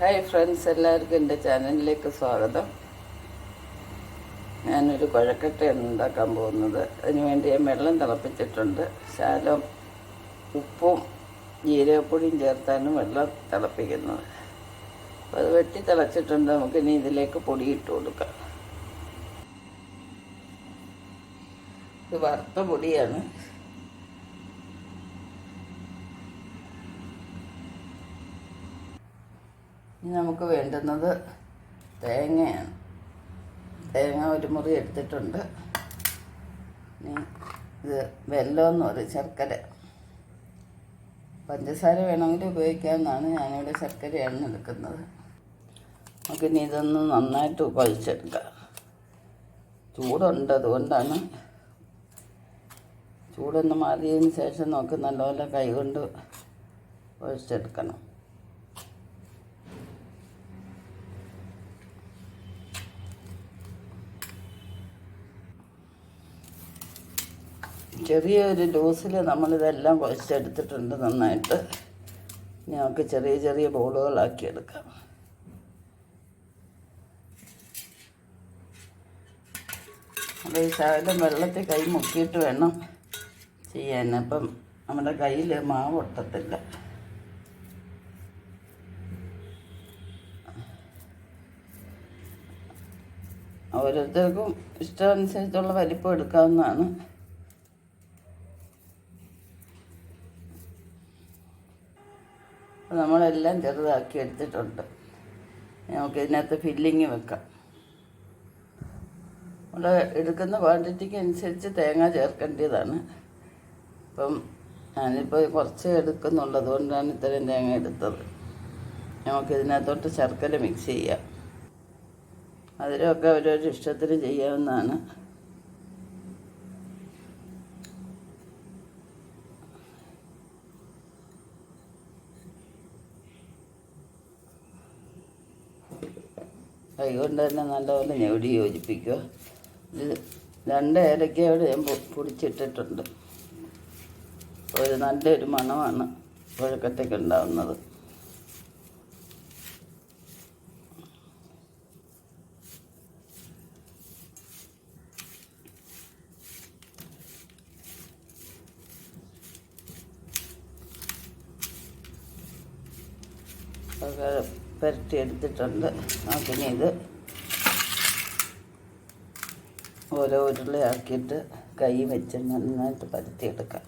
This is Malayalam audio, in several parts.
ഹായ് ഫ്രണ്ട്സ് എല്ലാവർക്കും എന്റെ ചാനലിലേക്ക് സ്വാഗതം. ഞാനൊരു കുഴക്കട്ടയാണ് ഉണ്ടാക്കാൻ പോകുന്നത്? അതിനുവേണ്ടി ഞാൻ വെള്ളം തിളപ്പിച്ചിട്ടുണ്ട്. ശാലം ഉപ്പും ജീരകപ്പൊടിയും ചേർത്താണ് വെള്ളം തിളപ്പിക്കുന്നത്. അപ്പോൾ അത് വെട്ടി തിളച്ചിട്ടുണ്ട്. നമുക്കിനി ഇതിലേക്ക് പൊടി ഇട്ട് കൊടുക്കാം. ഇത് വറുത്ത പൊടിയാണ്. ഇനി നമുക്ക് വേണ്ടുന്നത് തേങ്ങയാണ്. തേങ്ങ ഒരു മുറി എടുത്തിട്ടുണ്ട്. ഇനി ഇത് വെല്ലമെന്ന് പറയും ശർക്കര. പഞ്ചസാര വേണമെങ്കിൽ ഉപയോഗിക്കാമെന്നാണ് ഞാനിവിടെ ശർക്കരയാണ് എടുക്കുന്നത്. നമുക്ക് ഇനി ഇതൊന്ന് നന്നായിട്ട് കുഴച്ചെടുക്കാം ചൂടുണ്ട് അതുകൊണ്ടാണ്. ചൂടൊന്ന് മാറിയതിന് ശേഷം നമുക്ക് നല്ലപോലെ കൈകൊണ്ട് കുഴച്ചെടുക്കണം ചെറിയൊരു ഡോസിൽ നമ്മളിതെല്ലാം കുഴച്ചെടുത്തിട്ടുണ്ട് നന്നായിട്ട്. ഞങ്ങൾക്ക് ചെറിയ ചെറിയ ബോളുകളാക്കി എടുക്കാം. അത് ശകലം വെള്ളത്തിൽ കൈ മുക്കിയിട്ട് വേണം ചെയ്യാൻ. അപ്പം നമ്മുടെ കയ്യിൽ മാവ് ഒട്ടത്തില്ല. ഓരോരുത്തർക്കും ഇഷ്ടമനുസരിച്ചുള്ള വലിപ്പം എടുക്കാവുന്നതാണ്. അപ്പോൾ നമ്മളെല്ലാം ചെറുതാക്കി എടുത്തിട്ടുണ്ട്. നമുക്ക് ഇതിനകത്ത് ഫില്ലിങ് വെക്കാം. നമ്മൾ എടുക്കുന്ന ക്വാണ്ടിറ്റിക്ക് അനുസരിച്ച് തേങ്ങ ചേർക്കേണ്ടതാണ്. ഇപ്പം ഞാനിപ്പോൾ കുറച്ച് എടുക്കുന്നുള്ളത് കൊണ്ടാണ് ഇത്രയും തേങ്ങ എടുത്തത്. നമുക്ക് ഇതിനകത്തോട്ട് ശർക്കര മിക്സ് ചെയ്യാം. അതിലൊക്കെ അവരവരുടെ ഇഷ്ടത്തിന് ചെയ്യാവുന്നതാണ്. കൈകൊണ്ട് തന്നെ നല്ലപോലെ ഞെടി യോജിപ്പിക്കുക. ഇത് രണ്ട് ഏലക്കയോട് ഞാൻ പൊടിച്ചിട്ടിട്ടുണ്ട്. ഒരു നല്ലൊരു മണമാണ് കുഴക്കത്തേക്ക് ഉണ്ടാവുന്നത്. ഒക്കെ പുരട്ടി എടുത്തിട്ടുണ്ട്. നമുക്കിനി ഇത് ഓരോ ഉരുളയാക്കിയിട്ട് കൈ വെച്ച് നന്നായിട്ട് പരത്തിയെടുക്കാം.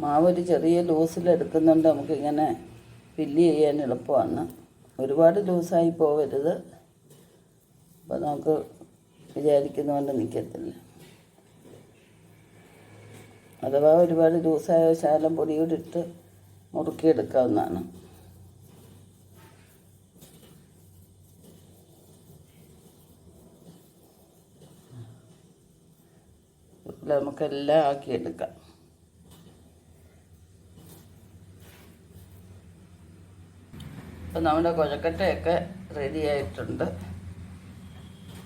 മാവ് ഒരു ചെറിയ ലൂസിൽ എടുക്കുന്നുണ്ട്. നമുക്കിങ്ങനെ ഫില്ല് ചെയ്യാൻ എളുപ്പമാണ്. ഒരുപാട് ലൂസായി പോവരുത്. അപ്പോൾ നമുക്ക് വിചാരിക്കുന്ന കൊണ്ട് നിൽക്കത്തില്ല അഥവാ ഒരുപാട് ലൂസായ ശാലം പൊടിയോടിട്ട് മുറുക്കിയെടുക്കാവുന്നതാണ്. നമുക്കെല്ലാം ആക്കിയെടുക്കാം. അപ്പം നമ്മുടെ കുഴക്കട്ടയൊക്കെ റെഡി ആയിട്ടുണ്ട്.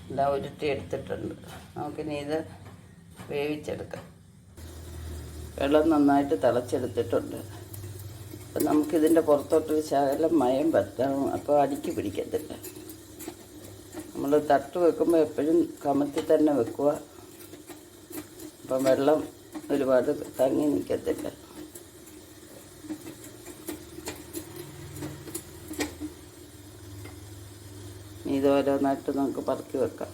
എല്ലാം ഉരുട്ടിയെടുത്തിട്ടുണ്ട് നമുക്കിനി ഇത് വേവിച്ചെടുക്കാം. വെള്ളം നന്നായിട്ട് തിളച്ചെടുത്തിട്ടുണ്ട്. അപ്പം നമുക്കിതിന്റെ പുറത്തോട്ടൊരു ശകലം മയം പറ്റണം അപ്പോൾ അടിക്ക് പിടിക്കത്തില്ല. നമ്മൾ തട്ട് വെക്കുമ്പോൾ എപ്പോഴും കമത്തി തന്നെ വെക്കുക. അപ്പം വെള്ളം ഒരുപാട് തങ്ങി നിൽക്കത്തില്ല. ഇനി നട്ട് നമുക്ക് പറക്കി വെക്കാം.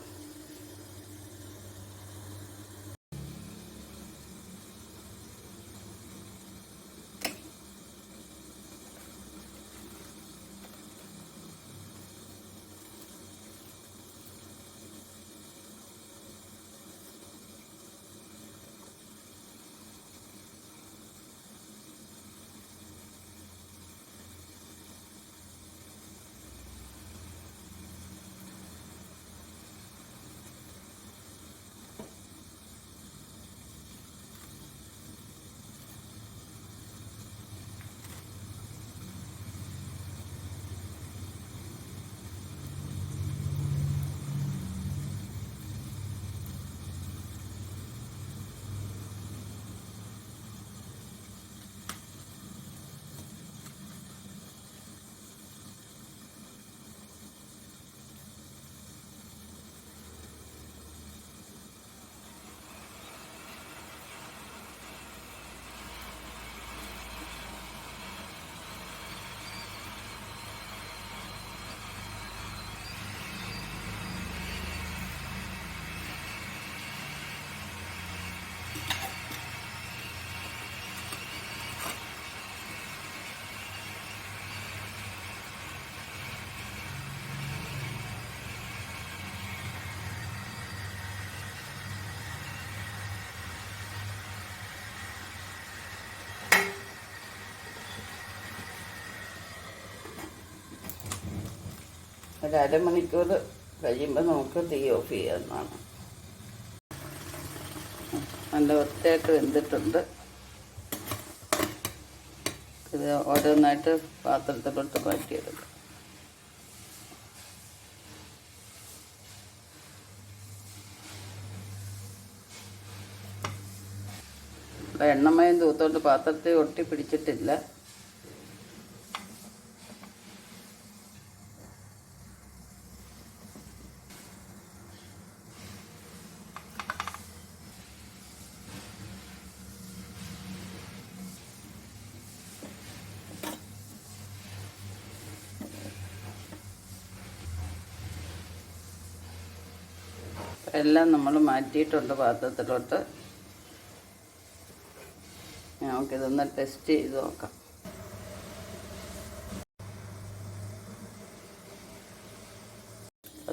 ഒരു അരമണിക്കൂർ കഴിയുമ്പോൾ നമുക്ക് തീ ഓഫ് ചെയ്യാവുന്നതാണ്. നല്ല വൃത്തിയായിട്ട് വെന്തിട്ടുണ്ട്. ഇത് ഓരോന്നായിട്ട് പാത്രത്തിലോട്ട് മാറ്റിയെടുക്കും. ഇവിടെ എണ്ണമയം തൂത്തോണ്ട് പാത്രത്തെ ഒട്ടി പിടിച്ചിട്ടില്ല. എല്ലാം നമ്മൾ മാറ്റിയിട്ടുണ്ട് പാത്രത്തിലോട്ട്. നമുക്കിതൊന്ന് ടെസ്റ്റ് ചെയ്ത് നോക്കാം.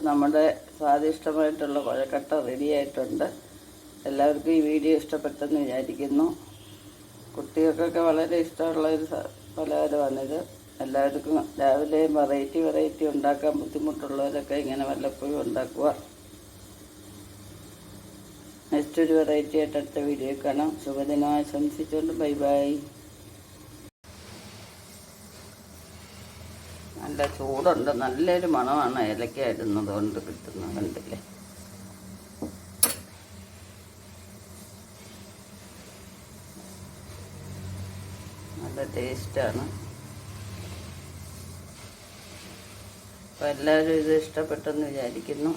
നമ്മുടെ സ്വാദിഷ്ടമായിട്ടുള്ള കുഴക്കട്ട റെഡി ആയിട്ടുണ്ട്. എല്ലാവർക്കും ഈ വീഡിയോ ഇഷ്ടപ്പെട്ടെന്ന് വിചാരിക്കുന്നു. കുട്ടികൾക്കൊക്കെ വളരെ ഇഷ്ടമുള്ള ഒരു പലഹാരമാണിത്. എല്ലാവർക്കും രാവിലെ വെറൈറ്റി വെറൈറ്റി ഉണ്ടാക്കാൻ ബുദ്ധിമുട്ടുള്ളവരൊക്കെ ഇങ്ങനെ വല്ലപ്പോഴും ഉണ്ടാക്കുക. നെക്സ്റ്റ് ഒരു വെറൈറ്റി ആയിട്ട് അടുത്ത വീഡിയോ കാണാം. ശുഭദിനം ആശംസിച്ചുകൊണ്ട് ബൈ ബൈ നല്ല ചൂടുണ്ട്. നല്ലൊരു മണമാണ് ഏലക്ക ഇടുന്നത് കൊണ്ട് കിട്ടുന്നത് കണ്ടില്ലേ? നല്ല ടേസ്റ്റാണ് അപ്പോൾ എല്ലാവരും ഇത് ഇഷ്ടപ്പെട്ടെന്ന് വിചാരിക്കുന്നു.